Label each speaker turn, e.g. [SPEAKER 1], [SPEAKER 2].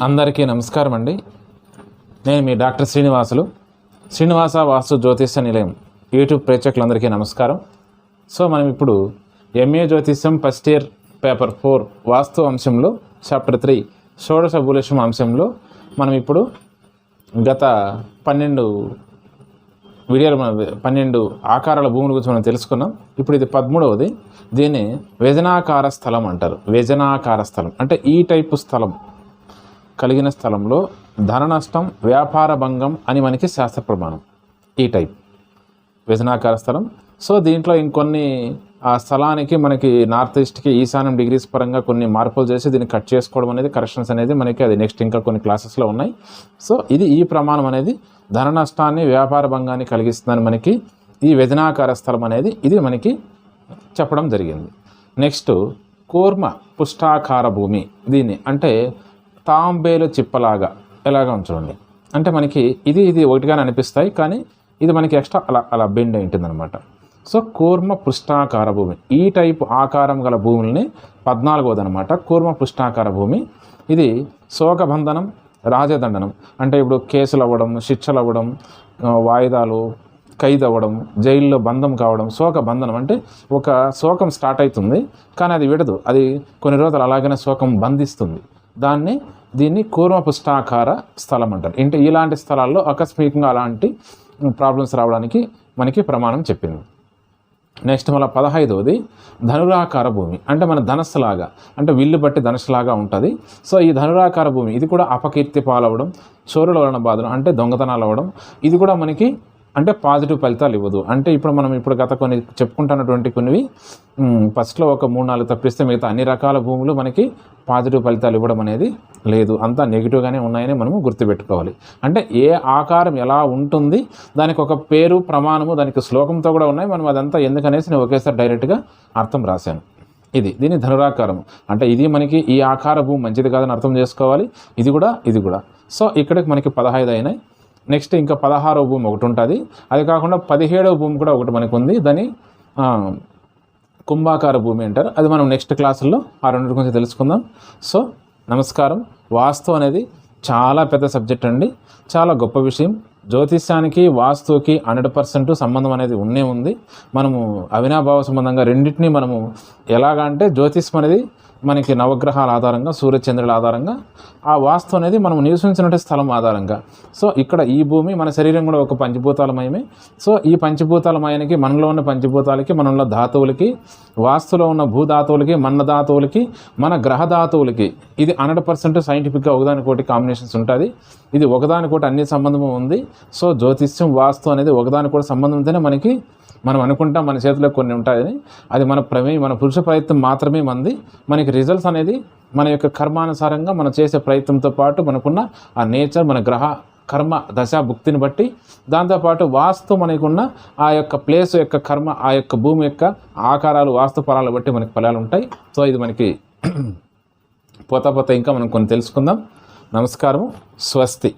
[SPEAKER 1] అందరికీ నమస్కారం అండి. నేను మీ డాక్టర్ శ్రీనివాసులు. శ్రీనివాస వాస్తు జ్యోతిష్య నిలయం యూట్యూబ్ ప్రేక్షకులందరికీ నమస్కారం. సో మనం ఇప్పుడు ఎంఏ జ్యోతిష్యం ఫస్ట్ ఇయర్ పేపర్ ఫోర్ వాస్తు అంశంలో చాప్టర్ త్రీ షోడశ భూలక్ష్మ అంశంలో మనం ఇప్పుడు గత పన్నెండు వీడియోలు మనం పన్నెండు ఆకారాల భూముల గురించి మనం తెలుసుకున్నాం. ఇప్పుడు ఇది పదమూడవది. దీన్ని వ్యజనాకార స్థలం అంటారు. వ్యజనాకార స్థలం. అంటే ఈ టైపు స్థలం. కలిగిన స్థలంలో ధన నష్టం వ్యాపార భంగం అని మనకి శాస్త్ర ప్రమాణం. ఈ టైప్. వ్యజనాకార స్థలం. సో దీంట్లో ఇంకొన్ని ఆ స్థలానికి మనకి నార్త్ ఈస్ట్కి ఈశాన్యం డిగ్రీస్ పరంగా కొన్ని మార్పులు చేసి దీన్ని కట్ చేసుకోవడం అనేది కరెక్షన్స్ అనేది మనకి అది నెక్స్ట్ ఇంకా కొన్ని క్లాసెస్లో ఉన్నాయి. సో ఇది ఈ ప్రమాణం అనేది ధన నష్టాన్ని వ్యాపార భంగాన్ని కలిగిస్తుందని మనకి ఈ వ్యజనాకార స్థలం అనేది ఇది మనకి చెప్పడం జరిగింది. నెక్స్ట్ కూర్మ పుష్టాకార భూమి. దీన్ని అంటే తాంబేలు చిప్పలాగా. ఎలాగా చూడండి. అంటే మనకి ఇది ఇది ఒకటిగానే అనిపిస్తాయి కానీ ఇది మనకి ఎక్స్ట్రా అలా అలా బెండ్ అయి ఉంటుందన్నమాట సో కూర్మ పృష్ఠాకార భూమి. ఈ టైప్ ఆకారం గల భూముల్ని పద్నాలుగోదనమాట కూర్మ పృష్ఠాకార భూమి. ఇది శోకబంధనం రాజదండనం. అంటే ఇప్పుడు కేసులు అవ్వడం శిక్షలు అవ్వడం వాయిదాలు ఖైదు అవ్వడం జైల్లో బంధం కావడం శోక బంధనం అంటే ఒక శోకం స్టార్ట్ అవుతుంది కానీ అది విడదు. అది కొన్ని రోజులు అలాగనే శోకం బంధిస్తుంది. దాన్ని దీన్ని కూర్మపుష్టాకార స్థలం అంటారు. అంటే ఇలాంటి స్థలాల్లో ఆకస్మికంగా అలాంటి ప్రాబ్లమ్స్ రావడానికి మనకి ప్రమాణం చెప్పింది. నెక్స్ట్ మళ్ళీ పదహైదవది ధనురాకార భూమి. అంటే మన ధనస్సులాగా అంటే విల్లు బట్టి ధనస్సులాగా ఉంటుంది. సో ఈ ధనురాకార భూమి ఇది కూడా అపకీర్తి పాలవడం చోరుల వలన బాధలు అంటే దొంగతనాలు అవ్వడం ఇది కూడా మనకి అంటే పాజిటివ్ ఫలితాలు ఇవ్వదు. అంటే ఇప్పుడు మనం ఇప్పుడు గత కొన్ని చెప్పుకుంటున్నటువంటి కొన్నివి ఫస్ట్లో ఒక మూడు నాలుగు తప్పిస్తే మిగతా అన్ని రకాల భూములు మనకి పాజిటివ్ ఫలితాలు ఇవ్వడం అనేది లేదు. అంతా నెగిటివ్గానే ఉన్నాయని మనము గుర్తుపెట్టుకోవాలి. అంటే ఏ ఆకారం ఎలా ఉంటుంది దానికి ఒక పేరు ప్రమాణము దానికి శ్లోకంతో కూడా ఉన్నాయి. మనం అదంతా ఎందుకనేసి నేను ఒకేసారి డైరెక్ట్గా అర్థం రాశాను. ఇది దీని ధనురాకారం అంటే ఇది మనకి ఈ ఆకార భూమి మంచిది కాదని అర్థం చేసుకోవాలి. ఇది కూడా ఇది కూడా. సో ఇక్కడికి మనకి పదహైదు అయినాయి. నెక్స్ట్ ఇంకా పదహారవ భూమి ఒకటి ఉంటుంది. అది కాకుండా పదిహేడవ భూమి కూడా ఒకటి మనకు ఉంది దాని కుంభాకార భూమి అంటారు. అది మనం నెక్స్ట్ క్లాసుల్లో ఆ రెండు గురించి తెలుసుకుందాం. సో నమస్కారం. వాస్తు అనేది చాలా పెద్ద సబ్జెక్ట్ అండి. చాలా గొప్ప విషయం. జ్యోతిష్యానికి వాస్తుకి హండ్రెడ్ పర్సెంట్ సంబంధం అనేది ఉన్నే ఉంది. మనము అవినాభావ సంబంధంగా రెండింటిని మనము ఎలాగా అంటే జ్యోతిష్యం అనేది మనకి నవగ్రహాల ఆధారంగా సూర్యచంద్రుల ఆధారంగా ఆ వాస్తు అనేది మనం నివసించినటువంటి స్థలం ఆధారంగా. సో ఇక్కడ ఈ భూమి మన శరీరం కూడా ఒక పంచభూతాలమయమే సో ఈ పంచభూతాలమయానికి మనలో ఉన్న పంచభూతాలకి మనలో ధాతువులకి వాస్తులో ఉన్న భూధాతువులకి మన ధాతువులకి మన గ్రహ ధాతువులకి ఇది హండ్రెడ్ పర్సెంట్ సైంటిఫిక్గా ఒకదానికోటి కాంబినేషన్స్ ఉంటుంది. ఇది ఒకదానికోటి అన్ని సంబంధము ఉంది. సో జ్యోతిష్యం వాస్తు అనేది ఒకదానికోటి సంబంధం ఉంటేనే మనకి మనం అనుకుంటాం మన చేతిలో కొన్ని ఉంటాయని. అది మన ప్రమే మన పురుష ప్రయత్నం మాత్రమే మంది మనకి రిజల్ట్స్ అనేది మన యొక్క కర్మానుసారంగా మనం చేసే ప్రయత్నంతో పాటు మనకున్న ఆ నేచర్ మన గ్రహ కర్మ దశ భుక్తిని బట్టి దాంతోపాటు వాస్తు మనకున్న ఆ యొక్క ప్లేస్ యొక్క కర్మ ఆ యొక్క భూమి యొక్క ఆకారాలు వాస్తు ఫలాలు బట్టి మనకి ఫలాలు ఉంటాయి. సో ఇది మనకి పోతా పోతా ఇంకా మనం కొన్ని తెలుసుకుందాం. నమస్కారం స్వస్తి.